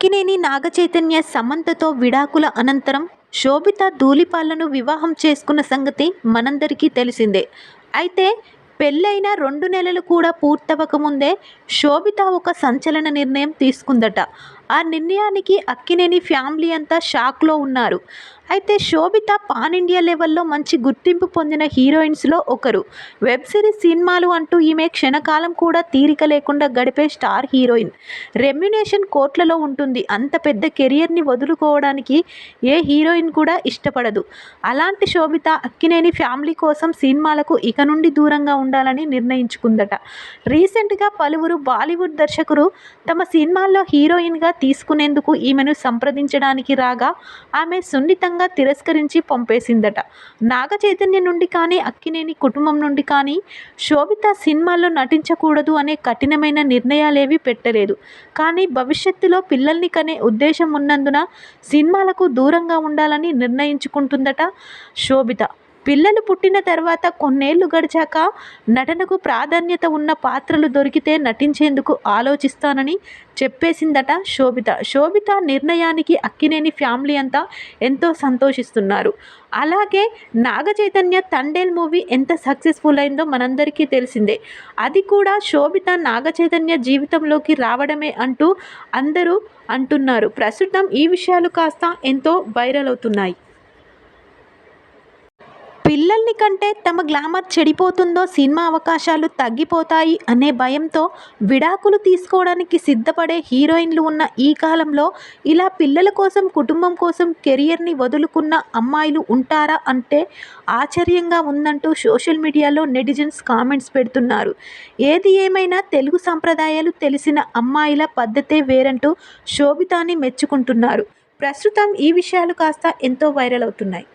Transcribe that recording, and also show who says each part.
Speaker 1: అక్కినేని నాగచైతన్య సమంతతో విడాకుల అనంతరం శోభిత ధూళిపాలను వివాహం చేసుకున్న సంగతి మనందరికీ తెలిసిందే. అయితే పెళ్ళైన రెండు నెలలు కూడా పూర్తవకముందే శోభిత ఒక సంచలన నిర్ణయం తీసుకుందట. ఆ నిర్ణయానికి అక్కినేని ఫ్యామిలీ అంతా షాక్లో ఉన్నారు. అయితే శోభిత పాన్ ఇండియా లెవెల్లో మంచి గుర్తింపు పొందిన హీరోయిన్స్లో ఒకరు. వెబ్ సిరీస్ సినిమాలు అంటూ ఈమె క్షణకాలం కూడా తీరిక లేకుండా గడిపే స్టార్ హీరోయిన్. రెమ్యునేషన్ కోట్లలో ఉంటుంది. అంత పెద్ద కెరియర్ని వదులుకోవడానికి ఏ హీరోయిన్ కూడా ఇష్టపడదు. అలాంటి శోభిత అక్కినేని ఫ్యామిలీ కోసం సినిమాలకు ఇక నుండి దూరంగా ఉండాలని నిర్ణయించుకుందట. రీసెంట్గా పలువురు బాలీవుడ్ దర్శకులు తమ సినిమాల్లో హీరోయిన్గా తీసుకునేందుకు ఈమెను సంప్రదించడానికి రాగా ఆమె సున్నితంగా తిరస్కరించి పంపేసిందట. నాగ చైతన్య నుండి కానీ అక్కినేని కుటుంబం నుండి కానీ శోభిత సినిమాల్లో నటించకూడదు అనే కఠినమైన నిర్ణయాలేవి పెట్టలేదు. కానీ భవిష్యత్తులో పిల్లల్ని కనే ఉద్దేశం ఉన్నందున సినిమాలకు దూరంగా ఉండాలని నిర్ణయించుకుంటుందట శోభిత. పిల్లలు పుట్టిన తర్వాత కొన్నేళ్ళు గడిచాక నటనకు ప్రాధాన్యత ఉన్న పాత్రలు దొరికితే నటించేందుకు ఆలోచిస్తానని చెప్పేసిందట శోభిత. శోభిత నిర్ణయానికి అక్కినేని ఫ్యామిలీ అంతా ఎంతో సంతోషిస్తున్నారు. అలాగే నాగ చైతన్య తండేల్ మూవీ ఎంత సక్సెస్ఫుల్ అయిందో మనందరికీ తెలిసిందే. అది కూడా శోభిత నాగ చైతన్య జీవితంలోకి రావడమే అంటూ అందరూ అంటున్నారు. ప్రస్తుతం ఈ విషయాలు కాస్త ఎంతో వైరల్ అవుతున్నాయి. పిల్లల్ని కంటే తమ గ్లామర్ చెడిపోతుందో సినిమా అవకాశాలు తగ్గిపోతాయి అనే భయంతో విడాకులు తీసుకోవడానికి సిద్ధపడే హీరోయిన్లు ఉన్న ఈ కాలంలో ఇలా పిల్లల కోసం కుటుంబం కోసం కెరియర్ని వదులుకున్న అమ్మాయిలు ఉంటారా అంటే ఆశ్చర్యంగా ఉందంటూ సోషల్ మీడియాలో నెటిజన్స్ కామెంట్స్ పెడుతున్నారు. ఏది ఏమైనా తెలుగు సంప్రదాయాలు తెలిసిన అమ్మాయిల పద్ధతే వేరంటూ శోభితాన్ని మెచ్చుకుంటున్నారు. ప్రస్తుతం ఈ విషయాలు కాస్త ఎంతో వైరల్ అవుతున్నాయి.